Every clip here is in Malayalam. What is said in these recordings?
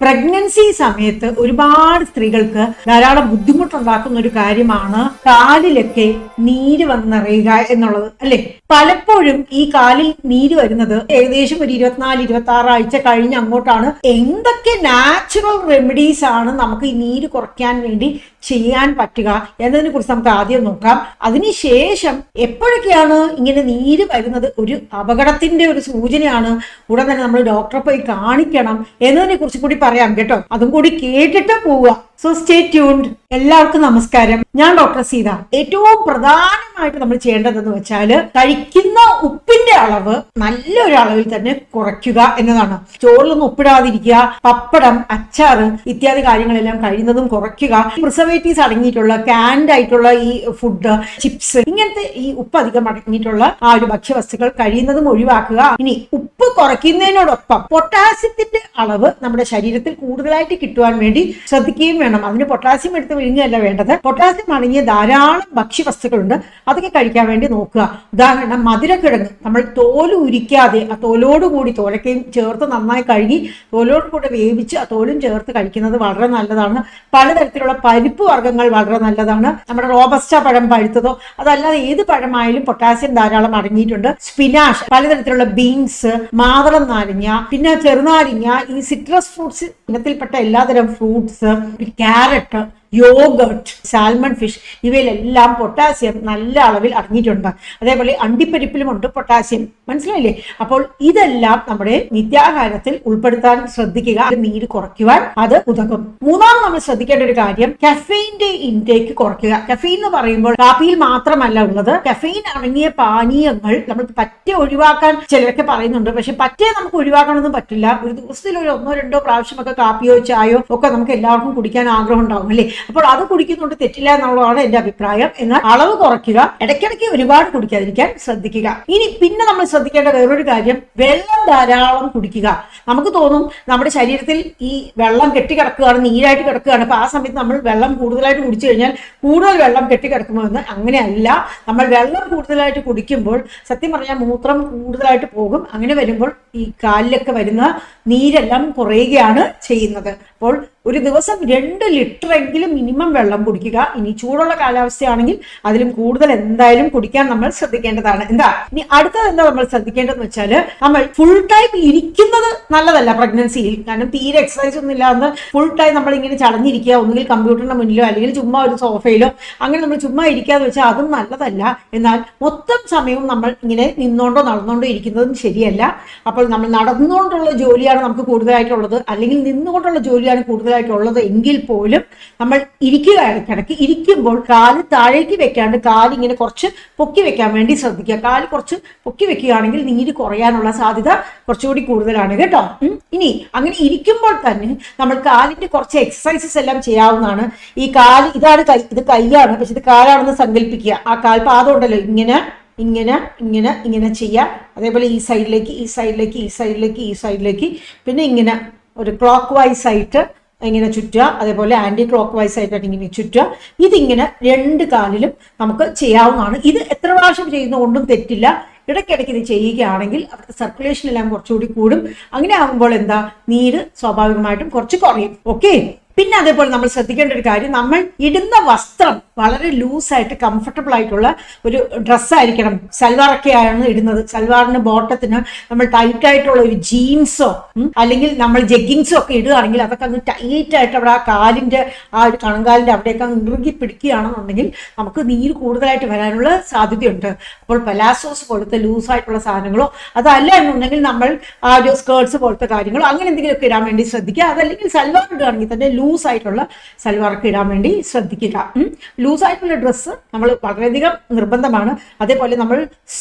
പ്രഗ്നൻസി സമയത്ത് ഒരുപാട് സ്ത്രീകൾക്ക് ധാരാളം ബുദ്ധിമുട്ടുണ്ടാക്കുന്ന ഒരു കാര്യമാണ് കാലിലൊക്കെ നീര് വന്നറിയുക എന്നുള്ളത് അല്ലെ? പലപ്പോഴും ഈ കാലിൽ നീര് വരുന്നത് ഏകദേശം ഒരു ഇരുപത്തിനാല് ഇരുപത്തി ആറ് ആഴ്ച കഴിഞ്ഞ് അങ്ങോട്ടാണ്. എന്തൊക്കെ നാച്ചുറൽ റെമഡീസ് ആണ് നമുക്ക് ഈ നീര് കുറയ്ക്കാൻ വേണ്ടി ചെയ്യാൻ പറ്റുക എന്നതിനെ കുറിച്ച് നമുക്ക് ആദ്യം നോക്കാം. അതിനുശേഷം എപ്പോഴൊക്കെയാണ് ഇങ്ങനെ നീര് വരുന്നത് ഒരു അപകടത്തിന്റെ ഒരു സൂചനയാണ്. ഉടൻ തന്നെ നമ്മൾ ഡോക്ടറെ പോയി കാണിക്കണം എന്നതിനെ കുറിച്ച് കൂടി പറയാം കേട്ടോ. അതും കൂടി കേട്ടിട്ട് പോവുക. സോ സ്റ്റേ ട്യൂൺഡ് എല്ലാവർക്കും നമസ്കാരം. ഞാൻ ഡോക്ടർ സീത. ഏറ്റവും പ്രധാനമായിട്ട് നമ്മൾ ചെയ്യേണ്ടതെന്ന് വെച്ചാൽ കഴിക്കുന്ന ഉപ്പിന്റെ അളവ് നല്ലൊരു അളവിൽ തന്നെ കുറയ്ക്കുക എന്നതാണ്. ചോറിലൊന്നും ഉപ്പിടാതിരിക്കുക പപ്പടം അച്ചാർ ഇത്യാദി കാര്യങ്ങളെല്ലാം കഴിയുന്നതും കുറയ്ക്കുക. പ്രിസർവേറ്റീവ്സ് അടങ്ങിയിട്ടുള്ള കാൻഡ് ആയിട്ടുള്ള ഈ ഫുഡ് ചിപ്സ് ഇങ്ങനത്തെ ഈ ഉപ്പ് അധികം അടങ്ങിയിട്ടുള്ള ആ ഒരു ഭക്ഷ്യവസ്തുക്കൾ കഴിയുന്നതും ഒഴിവാക്കുക. ഇനി ഉപ്പ് കുറയ്ക്കുന്നതിനോടൊപ്പം പൊട്ടാസ്യത്തിന്റെ അളവ് നമ്മുടെ ശരീരത്തിൽ കൂടുതലായിട്ട് കിട്ടുവാൻ വേണ്ടി ശ്രദ്ധിക്കുകയും വേണം. അതിന് പൊട്ടാസ്യം എടുത്ത് വിഴുങ്ങുകയല്ല വേണ്ടത്. പൊട്ടാസ്യം അടങ്ങിയ ധാരാളം ഭക്ഷ്യവസ്തുക്കളുണ്ട്. അതൊക്കെ കഴിക്കാൻ വേണ്ടി നോക്കുക. ഉദാഹരണം മധുരക്കിഴങ്ങ്. നമ്മൾ തോൽ ഉരിക്കാതെ ആ തോലോടുകൂടി തോലക്കയും ചേർത്ത് നന്നായി കഴുകി തോലോട് കൂടെ വേവിച്ച് ആ തോലും ചേർത്ത് കഴിക്കുന്നത് വളരെ നല്ലതാണ്. പലതരത്തിലുള്ള പരിപ്പ് വർഗങ്ങൾ വളരെ നല്ലതാണ്. നമ്മുടെ റോബസ്റ്റ പഴം പഴുത്തതോ അതല്ലാതെ ഏത് പഴമായാലും പൊട്ടാസ്യം ധാരാളം അടങ്ങിയിട്ടുണ്ട്. സ്പിനാഷ് പലതരത്തിലുള്ള ബീൻസ് മാതളം നാരങ്ങ പിന്നെ ചെറുനാരങ്ങ ഈ സിട്രസ് ഫ്രൂട്ട്സ് ഇനത്തിൽപ്പെട്ട എല്ലാതരം fruits carrot yogurt salmon fish ഇവയിലെല്ലാം potassium നല്ല അളവിൽ അടങ്ങിയിട്ടുണ്ട്. അതേപോലെ അണ്ടിപ്പരിപ്പിലുമുണ്ട് പൊട്ടാസ്യം. മനസ്സിലായില്ലേ? അപ്പോൾ ഇതെല്ലാം നമ്മുടെ നിത്യാഹാരത്തിൽ ഉൾപ്പെടുത്താൻ ശ്രദ്ധിക്കുക. നീര് കുറയ്ക്കുവാൻ അത് ഉതകും. മൂന്നാമത് നമ്മൾ ശ്രദ്ധിക്കേണ്ട ഒരു കാര്യം കഫീന്റെ ഇൻടേക്ക് കുറയ്ക്കുക. കഫീൻ എന്ന് പറയുമ്പോൾ കാപ്പിയിൽ മാത്രമല്ല ഉള്ളത്. കഫീൻ അടങ്ങിയ പാനീയങ്ങൾ നമ്മൾ പറ്റേ ഒഴിവാക്കാൻ ചിലരൊക്കെ പറയുന്നുണ്ട്. പക്ഷെ പറ്റേ നമുക്ക് ഒഴിവാക്കണമെന്നും പറ്റില്ല. ഒരു ദിവസത്തിൽ ഒരു ഒന്നോ രണ്ടോ പ്രാവശ്യമൊക്കെ കാപ്പിയോ ചായയോ ഒക്കെ നമുക്ക് എല്ലാവർക്കും കുടിക്കാൻ ആഗ്രഹം ഉണ്ടാവും അല്ലേ? അപ്പോൾ അത് കുടിക്കുന്നുണ്ട് തെറ്റില്ല എന്നുള്ളതാണ് എന്റെ അഭിപ്രായം. എന്നാൽ അളവ് കുറയ്ക്കുക ഇടയ്ക്കിടയ്ക്ക് ഒരുപാട് കുടിക്കാതിരിക്കാൻ ശ്രദ്ധിക്കുക. ഇനി പിന്നെ നമ്മൾ ശ്രദ്ധിക്കേണ്ട വേറൊരു കാര്യം വെള്ളം ധാരാളം കുടിക്കുക. നമുക്ക് തോന്നും നമ്മുടെ ശരീരത്തിൽ ഈ വെള്ളം കെട്ടിക്കിടക്കുകയാണ് നീരായിട്ട് കിടക്കുകയാണ്. അപ്പൊ ആ സമയത്ത് നമ്മൾ വെള്ളം കൂടുതലായിട്ട് കുടിച്ചു കഴിഞ്ഞാൽ കൂടുതൽ വെള്ളം കെട്ടിക്കിടക്കുമോ എന്ന് അങ്ങനെയല്ല. നമ്മൾ വെള്ളം കൂടുതലായിട്ട് കുടിക്കുമ്പോൾ സത്യം പറഞ്ഞാൽ മൂത്രം കൂടുതലായിട്ട് പോകും. അങ്ങനെ വരുമ്പോൾ ഈ കാലിലൊക്കെ വരുന്ന നീരെല്ലാം കുറയുകയാണ് ചെയ്യുന്നത്. അപ്പോൾ ഒരു ദിവസം രണ്ട് ലിറ്റർ എങ്കിലും മിനിമം വെള്ളം കുടിക്കുക. ഇനി ചൂടുള്ള കാലാവസ്ഥയാണെങ്കിൽ അതിലും കൂടുതൽ എന്തായാലും കുടിക്കാൻ നമ്മൾ ശ്രദ്ധിക്കേണ്ടതാണ്. എന്താ? ഇനി അടുത്തത് എന്താ നമ്മൾ ശ്രദ്ധിക്കേണ്ടതെന്ന് വെച്ചാൽ നമ്മൾ ഫുൾ ടൈം ഇരിക്കുന്നത് നല്ലതല്ല പ്രഗ്നൻസിയിൽ കാരണം തീരെ എക്സസൈസ് ഒന്നും ഇല്ലാതെ ഫുൾ ടൈം നമ്മൾ ഇങ്ങനെ ചടഞ്ഞിരിക്കുക. ഒന്നുകിൽ കമ്പ്യൂട്ടറിന്റെ മുന്നിലോ അല്ലെങ്കിൽ ചുമ്മാ ഒരു സോഫയിലോ അങ്ങനെ നമ്മൾ ചുമ്മാ ഇരിക്കാന്ന് വെച്ചാൽ അതും നല്ലതല്ല. എന്നാൽ മൊത്തം സമയവും നമ്മൾ ഇങ്ങനെ നിന്നോണ്ടോ നടന്നുകൊണ്ടോ ഇരിക്കുന്നതും ശരിയല്ല. അപ്പോൾ നമ്മൾ നടന്നുകൊണ്ടുള്ള ജോലിയാണ് നമുക്ക് കൂടുതലായിട്ടുള്ളത്. അല്ലെങ്കിൽ നിന്നുകൊണ്ടുള്ള ജോലിയാണ് കൂടുതലായിട്ടുള്ളത് എങ്കിൽ പോലും നമ്മൾ ഇരിക്കുക ഇടയ്ക്കിടയ്ക്ക് ഇരിക്കുമ്പോൾ കാൽ താഴേക്ക് വെക്കാണ്ട് കാൽ ഇങ്ങനെ കുറച്ച് പൊക്കി വെക്കാൻ വേണ്ടി ശ്രദ്ധിക്കുക. കാൽ കുറച്ച് പൊക്കി വെക്കുകയാണെങ്കിൽ നീര് കുറയാനുള്ള സാധ്യത കുറച്ചുകൂടി കൂടുതലാണ് കേട്ടോ. ഇനി അങ്ങനെ ഇരിക്കുമ്പോൾ തന്നെ നമ്മൾ കാലിന്റെ കുറച്ച് എക്സസൈസസ് എല്ലാം ചെയ്യാവുന്നതാണ്. ഈ കാൽ ഇതാണ് കൈ ഇത് കൈയാണ്. പക്ഷെ ഇത് കാലാണെന്ന് സങ്കല്പിക്കുക. ആ കാൽ പാദം ഉണ്ടല്ലോ. ഇങ്ങനെ ഇങ്ങനെ ഇങ്ങനെ ഇങ്ങനെ ചെയ്യുക. അതേപോലെ ഈ സൈഡിലേക്ക് ഈ സൈഡിലേക്ക് ഈ സൈഡിലേക്ക് ഈ സൈഡിലേക്ക് പിന്നെ ഇങ്ങനെ ഒരു ക്ലോക്ക് വൈസ് ആയിട്ട് ഇങ്ങനെ ചുറ്റുക അതേപോലെ ആന്റി ക്ലോക്ക് വൈസ് ആയിട്ടാണ് ഇങ്ങനെ ചുറ്റുക. ഇതിങ്ങനെ രണ്ട് കാലിലും നമുക്ക് ചെയ്യാവുന്നതാണ്. ഇത് എത്ര പ്രാവശ്യം ചെയ്യുന്നതുകൊണ്ടും തെറ്റില്ല. ഇടയ്ക്കിടയ്ക്ക് ഇത് ചെയ്യുകയാണെങ്കിൽ അവിടുത്തെ സർക്കുലേഷൻ എല്ലാം കുറച്ചുകൂടി കൂടും. അങ്ങനെ ആകുമ്പോൾ എന്താ? നീര് സ്വാഭാവികമായിട്ടും കുറച്ച് കുറയും. ഓക്കെ പിന്നെ അതേപോലെ നമ്മൾ ശ്രദ്ധിക്കേണ്ട ഒരു കാര്യം നമ്മൾ ഇടുന്ന വസ്ത്രം വളരെ ലൂസായിട്ട് കംഫർട്ടബിൾ ആയിട്ടുള്ള ഒരു ഡ്രസ്സായിരിക്കണം സൽവാറൊക്കെയാണ് ഇടുന്നത്. സൽവാറിന് ബോട്ടത്തിന് നമ്മൾ ടൈറ്റ് ആയിട്ടുള്ള ഒരു ജീൻസോ അല്ലെങ്കിൽ നമ്മൾ ജഗ്ഗിങ്സോ ഒക്കെ ഇടുകയാണെങ്കിൽ അതൊക്കെ അങ്ങ് ടൈറ്റ് ആയിട്ട് അവിടെ ആ കാലിന്റെ ആ ഒരു കണങ്കാലിന്റെ അവിടെയൊക്കെ ഇറുകി പിടിക്കുകയാണെന്നുണ്ടെങ്കിൽ നമുക്ക് നീര് കൂടുതലായിട്ട് വരാനുള്ള സാധ്യതയുണ്ട്. അപ്പോൾ പലാസോസ് പോലത്തെ ലൂസായിട്ടുള്ള സാധനങ്ങളോ അതല്ല എന്നുണ്ടെങ്കിൽ നമ്മൾ ആ ഒരു സ്കേർട്സ് പോലത്തെ കാര്യങ്ങളോ അങ്ങനെ എന്തെങ്കിലുമൊക്കെ ഇടാൻ വേണ്ടി ശ്രദ്ധിക്കുക. അതല്ലെങ്കിൽ സൽവാർ ഇടുകയാണെങ്കിൽ തന്നെ ലൂസ് ആയിട്ടുള്ള സൽവാർക്ക് ഇടാൻ വേണ്ടി ശ്രദ്ധിക്കുക. ലൂസ് ആയിട്ടുള്ള ഡ്രസ്സ് നമ്മൾ വളരെയധികം നിർബന്ധമാണ്. അതേപോലെ നമ്മൾ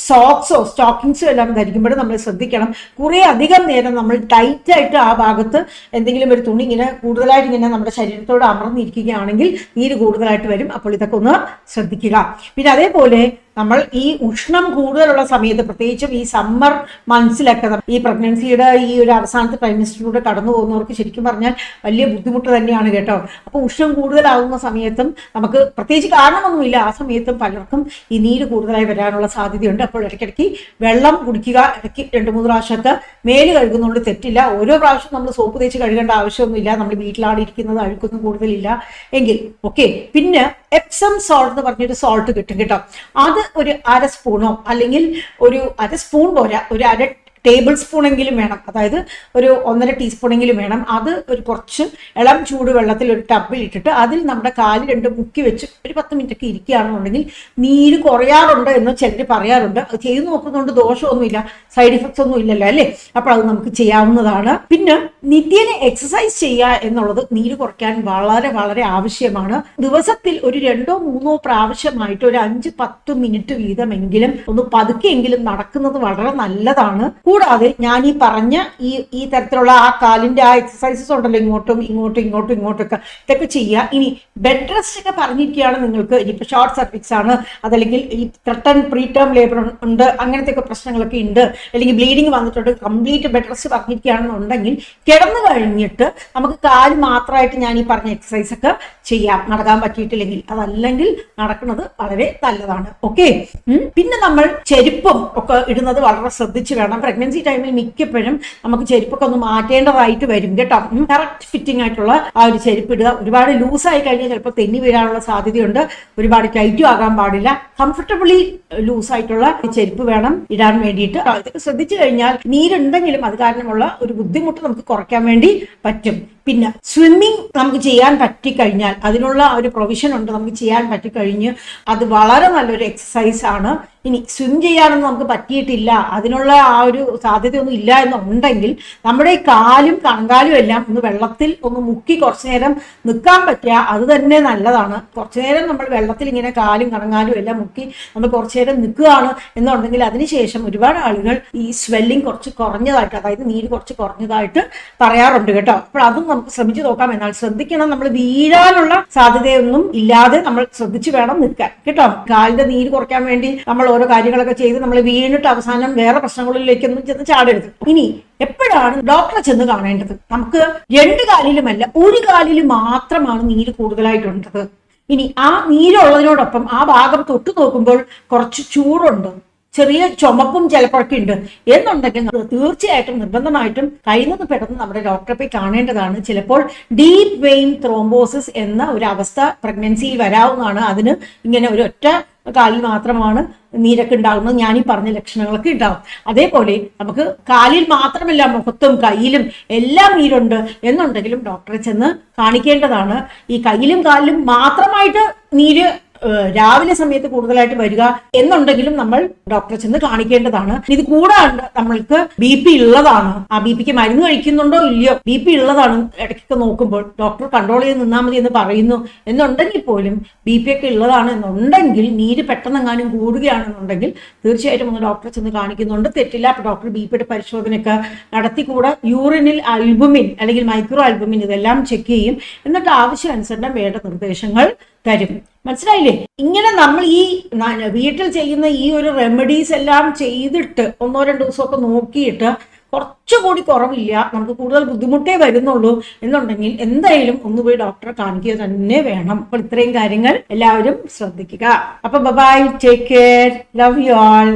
സോക്സോ സ്റ്റോക്കിങ്സോ എല്ലാം ധരിക്കുമ്പോഴും നമ്മൾ ശ്രദ്ധിക്കണം. കുറേ അധികം നേരം നമ്മൾ ടൈറ്റായിട്ട് ആ ഭാഗത്ത് എന്തെങ്കിലും ഒരു തുണി ഇങ്ങനെ കൂടുതലായിട്ട് ഇങ്ങനെ നമ്മുടെ ശരീരത്തോട് അമർന്നിരിക്കുകയാണെങ്കിൽ നീര് കൂടുതലായിട്ട് വരും. അപ്പോൾ ഇതൊക്കെ ഒന്ന് ശ്രദ്ധിക്കുക. പിന്നെ അതേപോലെ നമ്മൾ ഈ ഉഷ്ണം കൂടുതലുള്ള സമയത്ത് പ്രത്യേകിച്ചും ഈ സമ്മർ മന്ത്സിലൊക്കെ ഈ പ്രഗ്നൻസിയുടെ ഈ ഒരു അവസാനത്തെ ട്രൈമിസ്റ്ററിലൂടെ കടന്നു പോകുന്നവർക്ക് ശരിക്കും പറഞ്ഞാൽ വലിയ ബുദ്ധിമുട്ട് തന്നെയാണ് കേട്ടോ. അപ്പോൾ ഉഷ്ണം കൂടുതലാകുന്ന സമയത്തും നമുക്ക് പ്രത്യേകിച്ച് കാരണമൊന്നുമില്ല. ആ സമയത്തും പലർക്കും ഈ നീര് കൂടുതലായി വരാനുള്ള സാധ്യതയുണ്ട്. അപ്പോൾ ഇടയ്ക്കിടയ്ക്ക് വെള്ളം കുടിക്കുക ഇടയ്ക്ക് രണ്ട് മൂന്ന് പ്രാവശ്യമൊക്കെ മേൽ കഴുകുന്നതുകൊണ്ട് തെറ്റില്ല. ഓരോ പ്രാവശ്യം നമ്മൾ സോപ്പ് തേച്ച് കഴുകേണ്ട ആവശ്യമൊന്നുമില്ല. നമ്മൾ വീട്ടിലാണ് ഇരിക്കുന്നത് അഴുക്കൊന്നും കൂടുതലില്ല. എങ്കിൽ ഓക്കെ പിന്നെ എപ്സം സോൾട്ട് എന്ന് പറഞ്ഞൊരു സോൾട്ട് കിട്ടും കേട്ടോ. അത് ഒരു അര സ്പൂണോ അല്ലെങ്കിൽ ഒരു അര സ്പൂൺ പോരാ ഒരു അര ടേബിൾ സ്പൂണെങ്കിലും വേണം. അതായത് ഒരു ഒന്നര ടീസ്പൂണെങ്കിലും വേണം. അത് ഒരു കുറച്ച് ഇളം ചൂട് വെള്ളത്തിൽ ഒരു ടബിൽ ഇട്ടിട്ട് അതിൽ നമ്മുടെ കാൽ രണ്ട് മുക്കി വെച്ച് ഒരു പത്ത് മിനിറ്റ് ഒക്കെ ഇരിക്കുകയാണെന്നുണ്ടെങ്കിൽ നീര് കുറയാറുണ്ട് എന്ന് ചിലർ പറയാറുണ്ട്. അത് ചെയ്ത് നോക്കുന്നതുകൊണ്ട് ദോഷമൊന്നുമില്ല. സൈഡ് ഇഫക്ട്സ് ഒന്നും ഇല്ലല്ലോ അല്ലേ? അപ്പോൾ അത് നമുക്ക് ചെയ്യാവുന്നതാണ്. പിന്നെ നിത്യേന എക്സസൈസ് ചെയ്യുക എന്നുള്ളത് നീര് കുറയ്ക്കാൻ വളരെ വളരെ ആവശ്യമാണ്. ദിവസത്തിൽ ഒരു രണ്ടോ മൂന്നോ പ്രാവശ്യമായിട്ട് ഒരു അഞ്ച് പത്ത് മിനിറ്റ് വീതമെങ്കിലും ഒന്ന് പതുക്കെയെങ്കിലും നടക്കുന്നത് വളരെ നല്ലതാണ്. കൂടാതെ ഞാൻ ഈ പറഞ്ഞ ഈ ഈ തരത്തിലുള്ള ആ കാലിന്റെ ആ എക്സസൈസസ് ഉണ്ടല്ലോ ഇങ്ങോട്ടും ഇങ്ങോട്ടും ഇങ്ങോട്ടും ഇങ്ങോട്ടൊക്കെ ഇതൊക്കെ ചെയ്യുക. ഇനി ബെഡ് റെസ്റ്റ് ഒക്കെ പറഞ്ഞിരിക്കുകയാണ് നിങ്ങൾക്ക്. ഇനിയിപ്പോൾ ഷോർട്ട് സർവീസ് ആണ്. അതല്ലെങ്കിൽ ഈ ത്രട്ടൺ പ്രീ ടേം ലേബർ ഉണ്ട്. അങ്ങനത്തെ ഒക്കെ പ്രശ്നങ്ങളൊക്കെ ഉണ്ട്. അല്ലെങ്കിൽ ബ്ലീഡിങ് വന്നിട്ടുണ്ട്. കംപ്ലീറ്റ് ബെഡ് റെസ്റ്റ് പറഞ്ഞിരിക്കുകയാണെന്നുണ്ടെങ്കിൽ കിടന്നു കഴിഞ്ഞിട്ട് നമുക്ക് കാൽ മാത്രമായിട്ട് ഞാൻ ഈ പറഞ്ഞ എക്സസൈസ് ഒക്കെ ചെയ്യാം. നടക്കാൻ പറ്റിയിട്ടില്ലെങ്കിൽ. അതല്ലെങ്കിൽ നടക്കുന്നത് വളരെ നല്ലതാണ്. ഓക്കെ പിന്നെ നമ്മൾ ചെരുപ്പും ഒക്കെ ഇടുന്നത് വളരെ ശ്രദ്ധിച്ച് വേണം. പ്രഗ്നൻസി ടൈമിൽ മിക്കപ്പോഴും നമുക്ക് ചെരുപ്പൊക്കെ ഒന്ന് മാറ്റേണ്ടതായിട്ട് വരും കേട്ടോ. കറക്റ്റ് ഫിറ്റിംഗ് ആയിട്ടുള്ള ആ ഒരു ചെരുപ്പ് ഇടുക. ഒരുപാട് ലൂസായി കഴിഞ്ഞാൽ ചിലപ്പോൾ തെന്നി വീഴാനുള്ള സാധ്യതയുണ്ട്. ഒരുപാട് ടൈറ്റും ആകാൻ പാടില്ല. കംഫർട്ടബിളി ലൂസ് ആയിട്ടുള്ള ചെരുപ്പ് വേണം ഇടാൻ വേണ്ടിയിട്ട്. അതൊക്കെ ശ്രദ്ധിച്ചു കഴിഞ്ഞാൽ നീരുണ്ടെങ്കിലും അത് കാരണമുള്ള ഒരു ബുദ്ധിമുട്ട് നമുക്ക് കുറയ്ക്കാൻ വേണ്ടി പറ്റും. പിന്നെ സ്വിമ്മിങ് നമുക്ക് ചെയ്യാൻ പറ്റിക്കഴിഞ്ഞാൽ അതിനുള്ള ഒരു പ്രൊവിഷൻ ഉണ്ട് നമുക്ക് ചെയ്യാൻ പറ്റിക്കഴിഞ്ഞ് അത് വളരെ നല്ലൊരു എക്സസൈസ് ആണ്. ഇനി സ്വിം ചെയ്യാനൊന്നും നമുക്ക് പറ്റിയിട്ടില്ല. അതിനുള്ള ആ ഒരു സാധ്യതയൊന്നും ഇല്ല എന്നുണ്ടെങ്കിൽ നമ്മുടെ ഈ കാലും കണങ്കാലും എല്ലാം ഒന്ന് വെള്ളത്തിൽ ഒന്ന് മുക്കി കുറച്ചു നേരം നിൽക്കാൻ പറ്റുക അത് തന്നെ നല്ലതാണ്. കുറച്ചു നേരം നമ്മൾ വെള്ളത്തിൽ ഇങ്ങനെ കാലും കണങ്ങാലും എല്ലാം മുക്കി നമ്മൾ കുറച്ചു നേരം നിൽക്കുകയാണ് എന്നുണ്ടെങ്കിൽ അതിനുശേഷം ഒരുപാട് ആളുകൾ ഈ സ്വെല്ലിംഗ് കുറച്ച് കുറഞ്ഞതായിട്ട് അതായത് നീര് കുറച്ച് കുറഞ്ഞതായിട്ട് പറയാറുണ്ട് കേട്ടോ. അപ്പോൾ അതും നമുക്ക് ശ്രമിച്ചു നോക്കാം. എന്നാൽ ശ്രദ്ധിക്കണം നമ്മൾ വീഴാനുള്ള സാധ്യതയൊന്നും ഇല്ലാതെ നമ്മൾ ശ്രദ്ധിച്ചു വേണം നിൽക്കാൻ. കേട്ടോ? കാലിന്റെ നീര് കുറയ്ക്കാൻ വേണ്ടി നമ്മൾ ഓരോ കാര്യങ്ങളൊക്കെ ചെയ്ത് നമ്മൾ വീണിട്ട് അവസാനം വേറെ പ്രശ്നങ്ങളിലേക്കൊന്നും ചെന്ന് ചാടരുത്. ഇനി എപ്പോഴാണ് ഡോക്ടറെ ചെന്ന് കാണേണ്ടത്? നമുക്ക് രണ്ട് കാലിലുമല്ല ഒരു കാലിൽ മാത്രമാണ് നീര് കൂടുതലായിട്ടുണ്ടത് ഇനി ആ നീരുള്ളതിനോടൊപ്പം ആ ഭാഗം തൊട്ടു നോക്കുമ്പോൾ കുറച്ച് ചൂടുണ്ട് ചെറിയ ചുമപ്പും ചിലപ്പോഴൊക്കെ ഉണ്ട്. എന്നുണ്ടെങ്കിൽ തീർച്ചയായിട്ടും നിർബന്ധമായിട്ടും കഴിയുന്നത് പെട്ടെന്ന് നമ്മുടെ ഡോക്ടറെ പോയി കാണേണ്ടതാണ്. ചിലപ്പോൾ ഡീപ് വെയിൻ ത്രോംബോസിസ് എന്ന ഒരു അവസ്ഥ പ്രഗ്നൻസിയിൽ വരാവുന്നതാണ്. അതിന് ഇങ്ങനെ ഒരു ഒറ്റ കാലിൽ മാത്രമാണ് നീരൊക്കെ ഉണ്ടാകുന്നത്. ഞാൻ ഈ പറഞ്ഞ ലക്ഷണങ്ങളൊക്കെ ഉണ്ടാകും അതേപോലെ നമുക്ക് കാലിൽ മാത്രമല്ല മുഖത്തും കയ്യിലും എല്ലാം നീരുണ്ട് എന്നുണ്ടെങ്കിലും ഡോക്ടറെ ചെന്ന് കാണിക്കേണ്ടതാണ്. ഈ കയ്യിലും കാലിലും മാത്രമായിട്ട് നീര് രാവിലെ സമയത്ത് കൂടുതലായിട്ട് വരിക എന്നുണ്ടെങ്കിലും നമ്മൾ ഡോക്ടറെ ചെന്ന് കാണിക്കേണ്ടതാണ്. ഇത് കൂടാണ്ട് നമ്മൾക്ക് ബി പി ഉള്ളതാണ്. ആ ബി പിക്ക് മരുന്ന് കഴിക്കുന്നുണ്ടോ ഇല്ലയോ? ബി പി ഉള്ളതാണ് ഇടയ്ക്കൊക്കെ നോക്കുമ്പോൾ. ഡോക്ടർ കൺട്രോൾ ചെയ്ത് നിന്നാൽ മതി എന്ന് പറയുന്നു. എന്നുണ്ടെങ്കിൽ പോലും ബി പി ഒക്കെ ഉള്ളതാണ് എന്നുണ്ടെങ്കിൽ നീര് പെട്ടെന്നെങ്ങാനും കൂടുകയാണെന്നുണ്ടെങ്കിൽ തീർച്ചയായിട്ടും ഒന്ന് ഡോക്ടറെ ചെന്ന് കാണിക്കുന്നുണ്ട്. തെറ്റില്ല. അപ്പൊ ഡോക്ടർ ബി പിയുടെ പരിശോധനയൊക്കെ നടത്തിക്കൂടെ. യൂറിനിൽ അൽബുമിൻ അല്ലെങ്കിൽ മൈക്രോ അൽബുമിൻ ഇതെല്ലാം ചെക്ക് ചെയ്യും. എന്നിട്ട് ആവശ്യാനുസരണം വേണ്ട നിർദ്ദേശങ്ങൾ തരും മനസ്സിലായില്ലേ? ഇങ്ങനെ നമ്മൾ ഈ വീട്ടിൽ ചെയ്യുന്ന ഈ ഒരു റെമഡീസ് എല്ലാം ചെയ്തിട്ട് ഒന്നോ രണ്ടോ ദിവസമൊക്കെ നോക്കിയിട്ട് കുറച്ചുകൂടി കുറവില്ല നമുക്ക് കൂടുതൽ ബുദ്ധിമുട്ടേ വരുന്നുള്ളൂ എന്നുണ്ടെങ്കിൽ എന്തായാലും ഒന്ന് പോയി ഡോക്ടറെ കാണിക്കുക തന്നെ വേണം. അപ്പോൾ ഇത്രയും കാര്യങ്ങൾ എല്ലാവരും ശ്രദ്ധിക്കുക. അപ്പൊ bye take care love you all